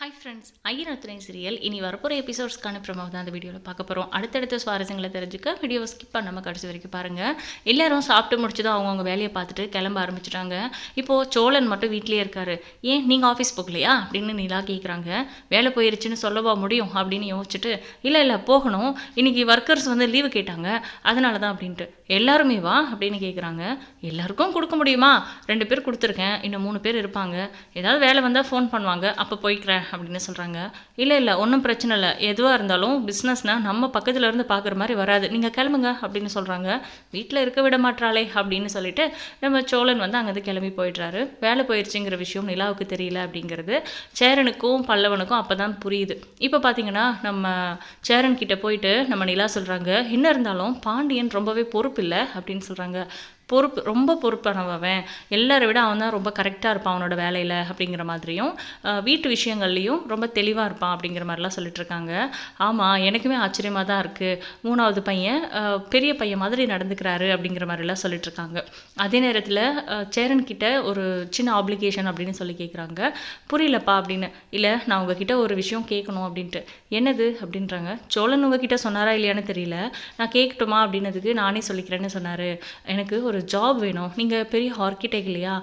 Hi friends ஐயரத்னை serial இனி வரப்போகிற எபிசோட்ஸ்க்கான promo தான் அந்த வீடியோவில் பார்க்க போகிறோம் அடுத்தடுத்த சுவாரஸ்யங்களை தெரிஞ்சுக்க வீடியோவை ஸ்கிப் பண்ணாமல் கடைசி வரைக்கும் பாருங்கள் எல்லாரும் சாப்பிட்டு முடிச்சு தான் அவங்கவுங்க வேலையை பார்த்துட்டு கிளம்ப ஆரம்பிச்சிட்டாங்க. இப்போது சோழன் மட்டும் வீட்லேயே இருக்காரு. ஏன் நீங்கள் ஆஃபீஸ் போகலையா? அப்படின்னு நிலா கேட்குறாங்க வேலை போயிருச்சுன்னு சொல்லவா முடியும் அப்படின்னு யோசிச்சுட்டு இல்லை இல்லை போகணும். இன்னைக்கு ஒர்க்கர்ஸ் வந்து லீவு கேட்டாங்க. அதனால தான் அப்படின்ட்டு. எல்லாருமே வா அப்படின்னு கேட்குறாங்க எல்லாருக்கும் கொடுக்க முடியுமா? ரெண்டு பேர் கொடுத்துருக்கேன். இன்னும் மூணு பேர் இருப்பாங்க. ஏதாவது வேலை வந்தால் ஃபோன் பண்ணுவாங்க. அப்போ போய்க்கிறேன். அப்படின்னு சொல்கிறாங்க இல்லை இல்லை ஒன்றும் பிரச்சனை இல்லை. எதுவாக இருந்தாலும் பிஸ்னஸ்னால் நம்ம பக்கத்தில் இருந்து பார்க்குற மாதிரி வராது. நீங்கள் கிளம்புங்க அப்படின்னு சொல்கிறாங்க வீட்டில் இருக்க விட மாட்டாளே அப்படின்னு சொல்லிட்டு நம்ம சோழன் வந்து அங்கேருந்து கிளம்பி போயிடுறாரு. வேலை போயிடுச்சுங்கிற விஷயம் நிலாவுக்கு தெரியல அப்படிங்கிறது சேரனுக்கும் பல்லவனுக்கும் அப்போ தான் புரியுது. இப்போ பார்த்தீங்கன்னா நம்ம சேரன் கிட்டே போயிட்டு நம்ம நிலா சொல்கிறாங்க என்ன இருந்தாலும் பாண்டியன் ரொம்பவே பொறுப்பு இல்லை அப்படின்னு சொல்கிறாங்க பொறுப்பு ரொம்ப பொறுப்பானவன். எல்லாரை விட அவன் தான் ரொம்ப கரெக்டாக இருப்பான் அவனோட வேலையில் அப்படிங்கிற மாதிரியும் வீட்டு விஷயங்கள்லையும் ரொம்ப தெளிவாக இருப்பான் அப்படிங்கிற மாதிரிலாம் சொல்லிட்டுருக்காங்க. ஆமாம் எனக்குமே ஆச்சரியமாக தான் இருக்குது மூணாவது பையன் பெரிய பையன் மாதிரி நடந்துக்கிறாரு அப்படிங்கிற மாதிரிலாம் சொல்லிட்டுருக்காங்க. அதே நேரத்தில் சேரன் கிட்ட ஒரு சின்ன ஆப்ளிகேஷன் அப்படின்னு சொல்லி கேட்குறாங்க புரியலப்பா அப்படின்னு. இல்லை நான் உங்ககிட்ட ஒரு விஷயம் கேட்கணும் அப்படின்ட்டு. என்னது? அப்படின்றாங்க. சோழன் உங்ககிட்ட சொன்னாரா இல்லையான்னு தெரியல. நான் கேட்கட்டுமா அப்படின்னதுக்கு நானே சொல்லிக்கிறேன்னு சொன்னார். எனக்கு ஒரு ஜாப் வேணும். நீங்கள் பெரிய ஆர்கிடெக்ட் இல்லையா?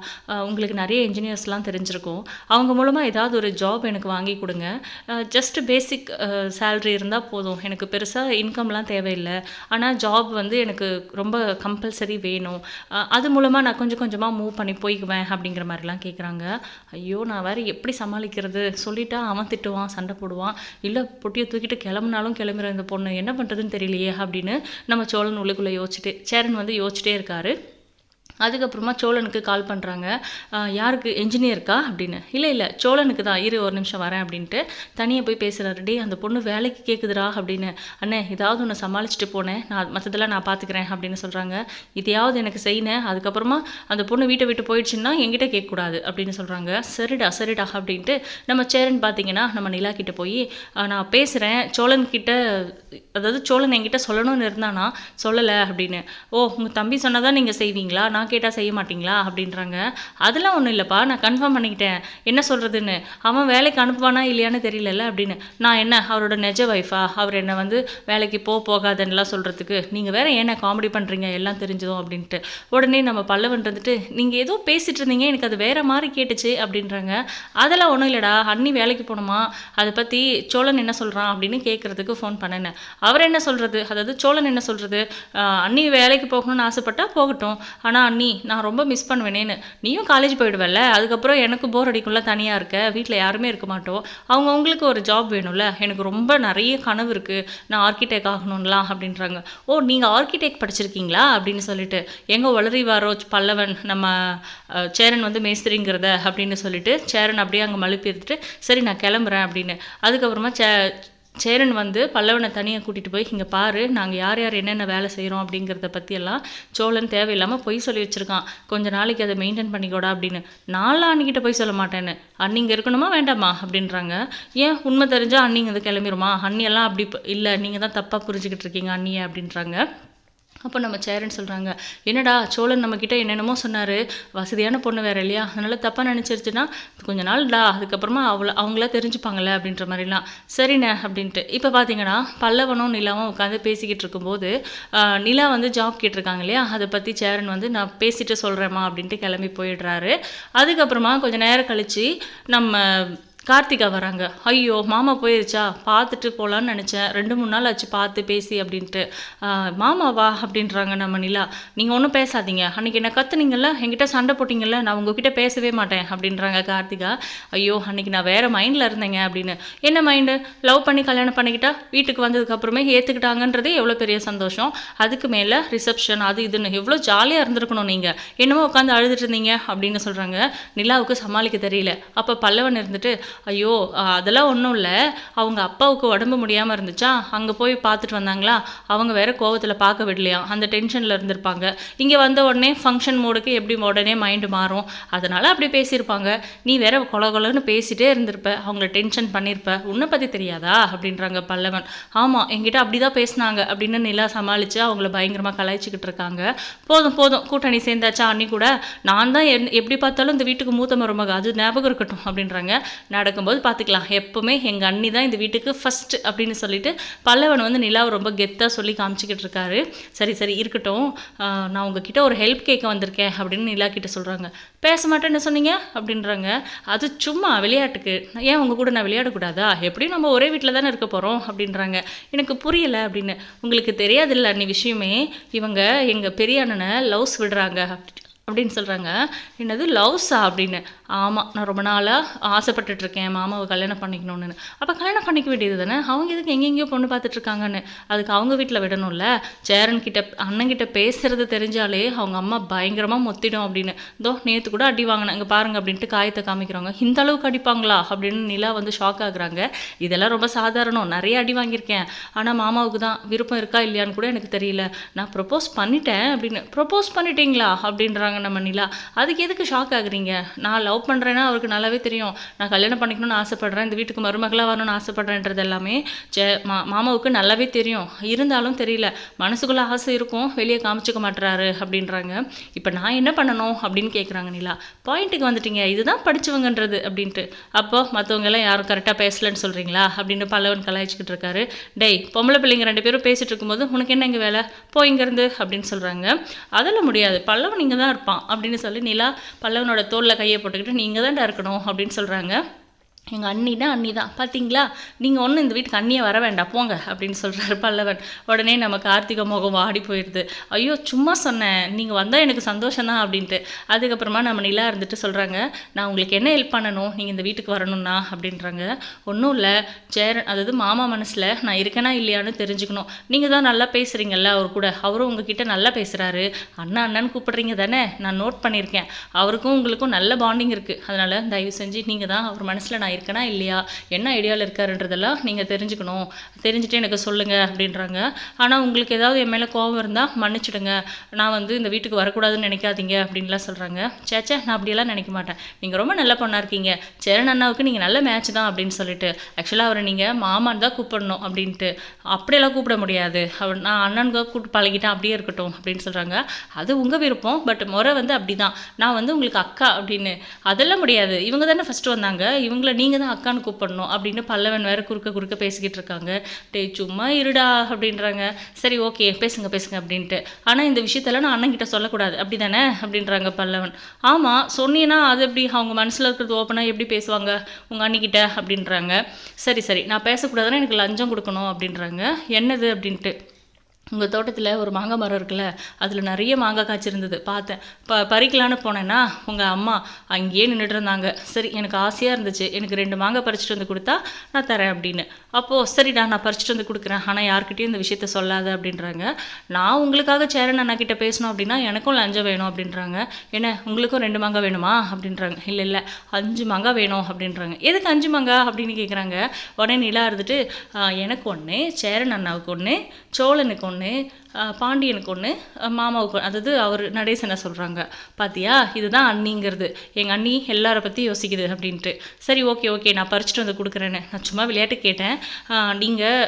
உங்களுக்கு நிறைய இன்ஜினியர்ஸ்லாம் தெரிஞ்சிருக்கும். அவங்க மூலமாக ஏதாவது ஒரு ஜாப் எனக்கு வாங்கி கொடுங்க. ஜஸ்ட் பேசிக் சேல்ரி இருந்தால் போதும். எனக்கு பெருசாக இன்கம்லாம் தேவையில்லை. ஆனால் ஜாப் வந்து எனக்கு ரொம்ப கம்பல்சரி வேணும். அது மூலமாக நான் கொஞ்சம் கொஞ்சமாக மூவ் பண்ணி போய்க்குவேன் அப்படிங்கிற மாதிரிலாம் கேட்குறாங்க ஐயோ நான் வேறு எப்படி சமாளிக்கிறது? சொல்லிட்டா அவன் திட்டுவான் சண்டை போடுவான். இல்லை பொட்டியை தூக்கிட்டு கிளம்புனாலும் கிளம்புற இந்த பொண்ணு. என்ன பண்ணுறதுன்னு தெரியலையே அப்படின்னு நம்ம சோழன் உள்ளுக்குள்ளே யோசிச்சுட்டு சேரன் வந்து யோசிச்சிட்டே இருக்காரு. அதுக்கப்புறமா சோழனுக்கு கால் பண்ணுறாங்க யாருக்கு? என்ஜினியருக்கா அப்படின்னு. இல்லை இல்லை சோழனுக்கு தான் இரு ஒரு நிமிஷம் வரேன் அப்படின்ட்டு தனியாக போய் பேசுகிறாரு டே அந்த பொண்ணு வேலைக்கு கேட்குதுடா அப்படின்னு. அண்ணே ஏதாவது ஒன்று சமாளிச்சுட்டு போனேன் நான் மற்றதெல்லாம் நான் பார்த்துக்கிறேன் அப்படின்னு சொல்கிறாங்க இதையாவது எனக்கு செய்யினேன் அதுக்கப்புறமா அந்த பொண்ணு வீட்டை விட்டு போயிடுச்சுன்னா எங்கிட்ட கேட்கக்கூடாது அப்படின்னு சொல்கிறாங்க சரிடா சரிடா அப்படின்ட்டு நம்ம சேரன் பார்த்தீங்கன்னா நம்ம நிலா கிட்டே போய் நான் பேசுகிறேன் சோழன்கிட்ட அதாவது சோழன் என்கிட்ட சொல்லணும்னு இருந்தானா? சொல்லலை அப்படின்னு. ஓ உங்கள் தம்பி சொன்னதான் நீங்கள் செய்வீங்களா? நான் கேட்டால் செய்ய மாட்டிங்களா அப்படின்றாங்க. அதெல்லாம் ஒன்றும் இல்லைப்பா நான் கன்ஃபார்ம் பண்ணிக்கிட்டேன். என்ன சொல்கிறதுன்னு அவன் வேலைக்கு அனுப்புவானா இல்லையான்னு தெரியலல்ல அப்படின்னு. நான் என்ன அவரோட நெஜ ஒய்ஃபா அவர் என்னை வந்து வேலைக்கு போ போகாதன்னுலாம் சொல்கிறதுக்கு நீங்கள் வேறு ஏன்னா காமெடி பண்ணுறீங்க எல்லாம் தெரிஞ்சதும் அப்படின்ட்டு. உடனே நம்ம பல்லவன் வந்துட்டு நீங்கள் ஏதோ பேசிகிட்டு இருந்தீங்க எனக்கு அது வேறு மாதிரி கேட்டுச்சு அப்படின்றாங்க. அதெல்லாம் ஒன்றும் இல்லைடா அண்ணி வேலைக்கு போகணுமா? அதை பற்றி சோழன் என்ன சொல்கிறான் அப்படின்னு கேட்குறதுக்கு ஃபோன் பண்ணினேன். அவர் என்ன சொல்கிறது அதாவது சோழன் என்ன சொல்கிறது அண்ணி வேலைக்கு போகணும்னு ஆசைப்பட்டால் போகட்டும். ஆனால் அண்ணி நான் ரொம்ப மிஸ் பண்ணுவேனேன்னு. நீயும் காலேஜ் போயிடுவல்ல? அதுக்கப்புறம் எனக்கு போர் அடிக்கும்ல தனியாக இருக்க. வீட்டில் யாருமே இருக்க மாட்டோம். அவங்க அவங்களுக்கு ஒரு ஜாப் வேணும்ல? எனக்கு ரொம்ப நிறைய கனவு இருக்குது நான் ஆர்கிடெக்ட் ஆகணும்லாம் அப்படின்றாங்க. ஓ நீங்கள் ஆர்கிடெக்ட் படிச்சிருக்கீங்களா? அப்படின்னு சொல்லிட்டு. எங்கே வளரி வாரோச் பல்லவன் நம்ம சேரன் வந்து மேஸ்திரிங்கிறத அப்படின்னு சொல்லிட்டு சேரன் அப்படியே அங்கே மழுப்பி எடுத்துட்டு சரி நான் கிளம்புறேன் அப்படின்னு. அதுக்கப்புறமா சே சேரன் வந்து பல்லவனை தனியாக கூட்டிகிட்டு போய் இங்கே பாரு நாங்கள் யார் யார் என்னென்ன வேலை செய்கிறோம் அப்படிங்கிறத பற்றியெல்லாம் சோழன் தேவையில்லாமல் பொய் சொல்லி வச்சுருக்கான். கொஞ்ச நாளைக்கு அதை மெயின்டைன் பண்ணிக்கோடா அப்படின்னு. நான்லாம் அன்னிக்கிட்ட போய் சொல்ல மாட்டேன்னு. அன்னிங்க இங்கே இருக்கணுமா வேண்டாமா? அப்படின்றாங்க. ஏன்? உண்மை தெரிஞ்சால் அன்னிங்க இங்கே கிளம்பிடுமா அண்ணியெல்லாம் அப்படி இல்லை நீங்கள் தான் தப்பாக புரிஞ்சுக்கிட்டு இருக்கீங்க அண்ணியை அப்படின்றாங்க. அப்போ நம்ம சேரன் சொல்கிறாங்க என்னடா சோழன் நம்மக்கிட்ட என்னென்னமோ சொன்னார். வசதியான பொண்ணு வேறு இல்லையா? அதனால் தப்பாக நினச்சிருச்சுன்னா கொஞ்ச நாள்டா அதுக்கப்புறமா அவள அவங்களா தெரிஞ்சுப்பாங்கல்ல அப்படின்ற மாதிரிலாம். சரிண்ணே அப்படின்ட்டு. இப்போ பார்த்தீங்கன்னா பல்லவனும் நிலாவும் உட்காந்து பேசிக்கிட்டு இருக்கும்போது நிலா வந்து ஜாப் கேட்டிருக்காங்க இல்லையா? அதை பற்றி சேரன் வந்து நான் பேசிட்டு சொல்கிறேம்மா அப்படின்ட்டு கிளம்பி போயிடுறாரு. அதுக்கப்புறமா கொஞ்சம் நேரம் கழித்து நம்ம கார்த்திகா வராங்க. ஐயோ மாமா போயிருச்சா? பார்த்துட்டு போகலான்னு நினச்சேன். ரெண்டு மூணு நாள் ஆச்சு பார்த்து பேசி அப்படின்ட்டு. மாமாவா அப்படின்றாங்க நம்ம நிலா. நீங்கள் ஒன்றும் பேசாதீங்க. அன்றைக்கி என்ன கத்துனீங்கல்ல? என்கிட்ட சண்டை போட்டிங்கல்ல? நான் உங்ககிட்ட பேசவே மாட்டேன் அப்படின்றாங்க கார்த்திகா. ஐயோ அன்றைக்கி நான் வேறு மைண்டில் இருந்தேங்க அப்படின்னு. என்ன மைண்டு லவ் பண்ணி கல்யாணம் பண்ணிக்கிட்டா? வீட்டுக்கு வந்ததுக்கப்புறமே ஏற்றுக்கிட்டாங்கன்றதே எவ்வளோ பெரிய சந்தோஷம். அதுக்கு மேலே ரிசப்ஷன் அது இதுன்னு எவ்வளோ ஜாலியாக இருந்திருக்கணும் நீங்கள் என்னமோ உட்காந்து அழுதுட்டு இருந்தீங்க அப்படின்னு சொல்கிறாங்க நிலாவுக்கு சமாளிக்க தெரியல. அப்போ பல்லவன் இருந்துட்டு ஐயோ அதெல்லாம் ஒன்றும் இல்லை. அவங்க அப்பாவுக்கு உடம்பு முடியாமல் இருந்துச்சா? அங்கே போய் பார்த்துட்டு வந்தாங்களா? அவங்க வேற கோவத்தில் பார்க்க விடலையா? அந்த டென்ஷனில் இருந்திருப்பாங்க. இங்கே வந்த உடனே ஃபங்க்ஷன் மோடுக்கு எப்படி உடனே மைண்டு மாறும். அதனால் அப்படி பேசியிருப்பாங்க. நீ வேற கொல கொலன்னு பேசிட்டே இருந்திருப்ப. அவங்கள டென்ஷன் பண்ணியிருப்ப. உன்னை பற்றி தெரியாதா? அப்படின்றாங்க பல்லவன். ஆமாம் என்கிட்ட அப்படி தான் பேசினாங்க அப்படின்னு நிலா சமாளித்து அவங்கள பயங்கரமாக கலாய்ச்சிக்கிட்டு இருக்காங்க. போதும் போதும். கூட்டணி சேர்ந்தாச்சா அன்னி கூட? நான் தான் என் எப்படி பார்த்தாலும் இந்த வீட்டுக்கு மூத்த மருமக. அது ஞாபகம் இருக்கட்டும் அப்படின்றாங்க. நடக்கும்போது பார்த்துக்கலாம். எப்போவுமே எங்கள் அண்ணி தான் இந்த வீட்டுக்கு ஃபஸ்ட் அப்படின்னு சொல்லிட்டு பல்லவன் வந்து நிலாவை ரொம்ப கெத்தாக சொல்லி காமிச்சிக்கிட்டு இருக்காரு. சரி சரி இருக்கட்டும். நான் உங்ககிட்ட ஒரு ஹெல்ப் கேட்க வந்திருக்கேன் அப்படின்னு நிலா கிட்ட சொல்கிறாங்க பேச மாட்டேன்னு சொன்னீங்க? அப்படின்றாங்க. அது சும்மா விளையாட்டுக்கு. ஏன் உங்கள் கூட நான் விளையாடக்கூடாதா? எப்படியும் நம்ம ஒரே வீட்டில் தானே இருக்க போகிறோம் அப்படின்றாங்க. எனக்கு புரியலை அப்படின்னு. உங்களுக்கு தெரியாதில்ல அன்னி விஷயமே. இவங்க எங்கள் பெரிய அண்ணனை லவ்ஸ் விடுறாங்க. அப்படி- அப்படின்னு சொல்கிறாங்க என்னது? லவ்ஸா அப்படின்னு. ஆமாம் நான் ரொம்ப நாளாக ஆசைப்பட்டுட்ருக்கேன். மாமாவை கல்யாணம் பண்ணிக்கணும்னு. அப்போ கல்யாணம் பண்ணிக்க வேண்டியது தானே அவங்க எதுக்கு எங்கெங்கேயோ பொண்ணு பார்த்துட்ருக்காங்கன்னு. அதுக்கு அவங்க வீட்டில் விடணும்ல? சேரன் கிட்ட அண்ணன் பேசுறது தெரிஞ்சாலே அவங்க அம்மா பயங்கரமாக மொத்திடும் அப்படின்னு. தோ நேற்று கூட அடி வாங்கினேன் இங்கே பாருங்க அப்படின்ட்டு காயத்தை காமிக்கிறாங்க. இந்த அளவுக்கு அடிப்பாங்களா? அப்படின்னு நிலா வந்து ஷாக் ஆகுறாங்க. இதெல்லாம் ரொம்ப சாதாரணம். நிறைய அடி வாங்கியிருக்கேன். ஆனால் மாமாவுக்கு தான் விருப்பம் இருக்கா இல்லையான்னு கூட எனக்கு தெரியல. நான் ப்ரொப்போஸ் பண்ணிட்டேன் அப்படின்னு. ப்ரொப்போஸ் பண்ணிட்டீங்களா? அப்படின்றாங்க. நம்ம நிலா. அதுக்கு எதுக்கு ஷாக் ஆகுறீங்க? நான் லவ் பண்ணுறேன்னா அவருக்கு நல்லாவே தெரியும். நான் கல்யாணம் பண்ணிக்கணும்னு ஆசைப்பட்றேன். இந்த வீட்டுக்கு மருமகளாக வரணும்னு ஆசைப்பட்றேன்றது எல்லாமே ஜெ மா மாமாவுக்கு நல்லாவே தெரியும். இருந்தாலும் தெரியல. மனசுக்குள்ளே ஆசை இருக்கும். வெளியே காமிச்சிக்க மாட்டுறாரு அப்படின்றாங்க. இப்போ நான் என்ன பண்ணணும் அப்படின்னு கேட்குறாங்க நிலா. பாயிண்ட்டுக்கு வந்துட்டீங்க. இதுதான் படிச்சவங்கன்றது அப்படின்ட்டு. அப்போ மற்றவங்க எல்லாம் யாரும் கரெக்டாக பேசலன்னு சொல்கிறீங்களா அப்படின்னு பல்லவன் கலாய்ச்சிக்கிட்டு இருக்காரு. டேய் பொம்பளை பிள்ளைங்க ரெண்டு பேரும் பேசிகிட்டு இருக்கும்போது உனக்கு என்ன இங்கே வேலை? போய் இங்கேருந்து அப்படின்னு சொல்கிறாங்க அதெல்லாம் முடியாது. பல்லவன் இங்கே தான் இருப்பான் அப்படின்னு சொல்லி நிலா பல்லவனோட தோளில் கையை போட்டுக்கிட்டு நீங்கள் தான்டா இருக்கணும் அப்படின்னு சொல்கிறாங்க எங்கள் அண்ணி தான் அண்ணி தான். பார்த்தீங்களா நீங்கள் ஒன்றும் இந்த வீட்டுக்கு அண்ணியை வர வேண்டாம். போங்க அப்படின்னு சொல்கிறாரு பல்லவன். உடனே நம்ம கார்த்திகை முகம் வாடி போயிடுது ஐயோ சும்மா சொன்னேன். நீங்கள் வந்தால் எனக்கு சந்தோஷம் தான் அப்படின்ட்டு. அதுக்கப்புறமா நம்ம நிலா இருந்துட்டு சொல்கிறாங்க நான் உங்களுக்கு என்ன ஹெல்ப் பண்ணணும்? நீங்கள் இந்த வீட்டுக்கு வரணும்னா? அப்படின்றாங்க. ஒன்றும் இல்லை. சேர அதாவது மாமா மனசில் நான் இருக்கேனா இல்லையான்னு தெரிஞ்சுக்கணும். நீங்கள் தான் நல்லா பேசுகிறீங்கல்ல அவர் கூட. அவரும் உங்ககிட்ட நல்லா பேசுகிறாரு அண்ணா அண்ணன்னு கூப்பிட்றீங்க தானே? நான் நோட் பண்ணியிருக்கேன். அவருக்கும் உங்களுக்கும் நல்ல பாண்டிங் இருக்குது அதனால் தயவு செஞ்சு நீங்கள் தான் அவர் மனசில் நான் இருக்கேனா இல்லையா? என்ன ஐடியாவில் இருக்காருன்றதெல்லாம் நீங்கள் தெரிஞ்சுக்கணும். தெரிஞ்சுட்டு எனக்கு சொல்லுங்கள் அப்படின்றாங்க. ஆனால் உங்களுக்கு ஏதாவது என் மேலே கோபம் இருந்தால் மன்னிச்சிடுங்க. நான் வந்து இந்த வீட்டுக்கு வரக்கூடாதுன்னு நினைக்காதீங்க அப்படின்லாம் சொல்கிறாங்க சேச்சே நான் அப்படியெல்லாம் நினைக்க மாட்டேன். நீங்கள் ரொம்ப நல்ல பொண்ணாக இருக்கீங்க. சேரன் அண்ணாவுக்கு நீங்கள் நல்ல மேட்ச் தான் அப்படின்னு சொல்லிட்டு. ஆக்சுவலாக அவரை நீங்கள் மாமான் தான் கூப்பிடணும் அப்படின்ட்டு. அப்படியெல்லாம் கூப்பிட முடியாது. அவர் நான் அண்ணனுக்கு கூப்பிட்டு பழகிட்டேன். அப்படியே இருக்கட்டும் அப்படின்னு சொல்கிறாங்க அது உங்கள் விருப்பம். பட் முறை வந்து அப்படி தான் நான் வந்து உங்களுக்கு அக்கா அப்படின்னு. அதெல்லாம் முடியாது. இவங்க தானே ஃபஸ்ட்டு வந்தாங்க. இவங்கள நீங்கள் தான் அக்கான்னு கூப்பிடணும் அப்படின்னு பல்லவன் வேறு குறுக்க குறுக்க பேசிக்கிட்டு இருக்காங்க. டேய் சும்மா இருடா அப்படின்றாங்க. சரி ஓகே பேசுங்க பேசுங்க அப்படின்ட்டு. ஆனால் இந்த விஷயத்தெல்லாம் நான் அண்ணன்கிட்ட சொல்லக்கூடாது. அப்படி தானே அப்படின்றாங்க பல்லவன். ஆமாம் சொன்னீங்கன்னா அது எப்படி? அவங்க மனசில் இருக்கிறது ஓப்பனாக எப்படி பேசுவாங்க? உங்கள் அண்ணிக்கிட்ட அப்படின்றாங்க. சரி சரி நான் பேசக்கூடாதுன்னா எனக்கு லஞ்சம் கொடுக்கணும் அப்படின்றாங்க. என்னது அப்படின்ட்டு. உங்கள் தோட்டத்தில் ஒரு மாங்காய் மரம் இருக்குல்ல அதில் நிறைய மாங்காய் காய்ச்சிருந்தது பார்த்தேன். ப பறிக்கலான்னு போனேன்னா உங்கள் அம்மா அங்கேயே நின்றுட்டு இருந்தாங்க. சரி எனக்கு ஆசையாக இருந்துச்சு. எனக்கு ரெண்டு மாங்காய் பறிச்சுட்டு வந்து கொடுத்தா நான் தரேன் அப்படின்னு. அப்போது சரிடா நான் பறிச்சுட்டு வந்து கொடுக்குறேன். ஆனால் யார்கிட்டையும் இந்த விஷயத்த சொல்லாத அப்படின்றாங்க. நான் உங்களுக்காக சேரன் அண்ணா கிட்டே பேசணும் அப்படின்னா எனக்கும் லஞ்சம் வேணும் அப்படின்றாங்க. என்ன உங்களுக்கும் ரெண்டு மாங்காய் வேணுமா? அப்படின்றாங்க. இல்லை இல்லை அஞ்சு மாங்காய் வேணும் அப்படின்றாங்க. எதுக்கு அஞ்சு மாங்காய் அப்படின்னு கேட்குறாங்க உடனே நிலா இருந்துட்டு எனக்கு ஒன்று சேரன் அண்ணாவுக்கு ஒன்று சோழனுக்கு ஒன்று ஒன்று பாண்டியனுக்கு ஒன்று மாமாவுக்கு அதாவது அவர் நடேசனை சொல்கிறாங்க பார்த்தியா இதுதான் அண்ணிங்கிறது. எங்கள் அண்ணி எல்லாரை பற்றி யோசிக்குது அப்படின்ட்டு. சரி ஓகே ஓகே நான் பறிச்சுட்டு வந்து கொடுக்குறேன்னு. நான் சும்மா விளையாட்டு கேட்டேன். நீங்கள்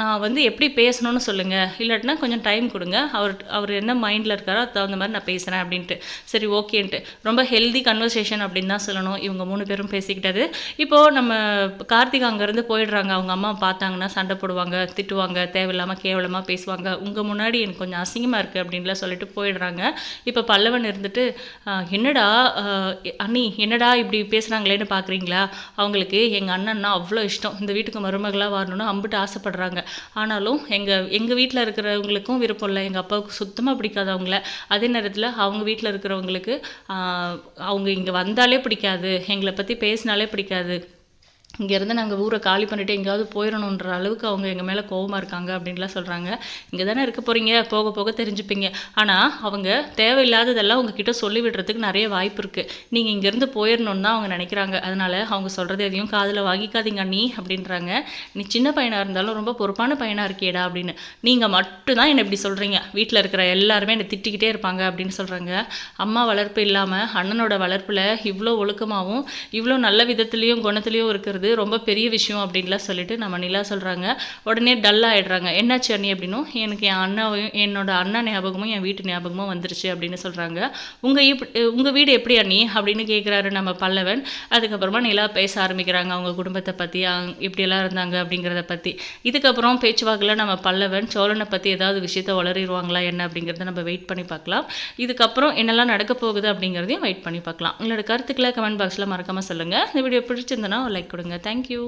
நான் வந்து எப்படி பேசணும்னு சொல்லுங்கள் இல்லாட்டினா கொஞ்சம் டைம் கொடுங்க. அவர் அவர் என்ன மைண்டில் இருக்காரோ அதுக்கு தகுந்த மாதிரி நான் பேசுகிறேன் அப்படின்ட்டு. சரி ஓகேன்ட்டு. ரொம்ப ஹெல்தி கன்வர்சேஷன் அப்படின்னு தான் சொல்லணும். இவங்க மூணு பேரும் பேசிக்கிட்டது. இப்போது நம்ம கார்த்திக் அங்கேருந்து போயிடுறாங்க. அவங்க அம்மா பார்த்தாங்கன்னா சண்டை போடுவாங்க திட்டுவாங்க தேவையில்லாமல் கேவலமாக பேசுவாங்க. உங்கள் முன்னாடி எனக்கு கொஞ்சம் அசிங்கமாக இருக்குது அப்படின்லாம் சொல்லிட்டு போயிடுறாங்க. இப்போ பல்லவன் இருந்துட்டு என்னடா அண்ணி என்னடா இப்படி பேசுகிறாங்களேன்னு பார்க்குறீங்களா அவங்களுக்கு எங்கள் அண்ணன்னா அவ்வளோ இஷ்டம். இந்த வீட்டுக்கு மருமகளாக வரணும்னு அம்பிட்டு ஆசைப்படுறாங்க. ஆனாலும் எங்கள் எங்கள் வீட்டில் இருக்கிறவங்களுக்கும் விருப்பம் இல்லை. எங்கள் அப்பாவுக்கு சுத்தமாக பிடிக்காது அவங்கள. அதே நேரத்தில் அவங்க வீட்டில் இருக்கிறவங்களுக்கு அவங்க இங்கே வந்தாலே பிடிக்காது. எங்களை பற்றி பேசினாலே பிடிக்காது. இங்கேருந்து நாங்கள் ஊரை காலி பண்ணிட்டு எங்கேயாவது போயிடணுன்ற அளவுக்கு அவங்க எங்கள் மேலே கோவமாக இருக்காங்க அப்படின்லாம் சொல்கிறாங்க இங்கே தானே இருக்க போகிறீங்க போக போக தெரிஞ்சுப்பீங்க. ஆனால் அவங்க தேவையில்லாததெல்லாம் உங்ககிட்ட சொல்லி விடுறதுக்கு நிறைய வாய்ப்பு இருக்குது நீங்கள் இங்கேருந்து போயிடணுன்னு தான் அவங்க நினைக்கிறாங்க. அதனால் அவங்க சொல்கிறது எதையும் காதில் வாங்கிக்காதீங்க அண்ணி அப்படின்றாங்க. நீ சின்ன பையனாக இருந்தாலும் ரொம்ப பொறுப்பான பையனாக இருக்கேடா அப்படின்னு. நீங்கள் மட்டும்தான் என்னை இப்படி சொல்கிறீங்க வீட்டில் இருக்கிற எல்லாருமே என்னை திட்டிக்கிட்டே இருப்பாங்க அப்படின்னு சொல்கிறாங்க அம்மா வளர்ப்பு இல்லாமல் அண்ணனோட வளர்ப்பில் இவ்வளோ ஒழுக்கமாகவும் இவ்வளோ நல்ல விதத்துலேயும் குணத்துலேயும் இருக்கிறது ரொம்ப பெரிய விஷயம் அப்படின்லாம் சொல்லிட்டு நம்ம நிலா சொல்கிறாங்க உடனே டல் ஆகிடுறாங்க என்னாச்சு அண்ணி அப்படின்னும் எனக்கு என் அண்ணாவையும் என்னோட அண்ணா ஞாபகமும் என் வீட்டு ஞாபகமும் வந்துருச்சு அப்படின்னு சொல்கிறாங்க உங்கள் இப்படி உங்கள் வீடு எப்படி அண்ணி அப்படின்னு கேட்குறாரு நம்ம பல்லவன். அதுக்கப்புறமா நிலா பேச ஆரம்பிக்கிறாங்க. அவங்க குடும்பத்தை பற்றி இப்படியெல்லாம் இருந்தாங்க அப்படிங்கிறத பற்றி இதுக்கப்புறம் பேச்சுவாக்கில் நம்ம பல்லவன் சோழனை பற்றி ஏதாவது விஷயத்த வளரிடுவாங்களா என்ன அப்படிங்கிறத நம்ம வெயிட் பண்ணி பார்க்கலாம். இதுக்கப்புறம் என்னெல்லாம் நடக்க போகுது அப்படிங்கிறதையும் வெயிட் பண்ணி பார்க்கலாம். உங்களோட கருத்துக்களை கமெண்ட் பாக்ஸில் மறக்காமல் சொல்லுங்கள் இந்த வீடியோ பிடிச்சிருந்தனா லைக் கொடுங்க. Thank you.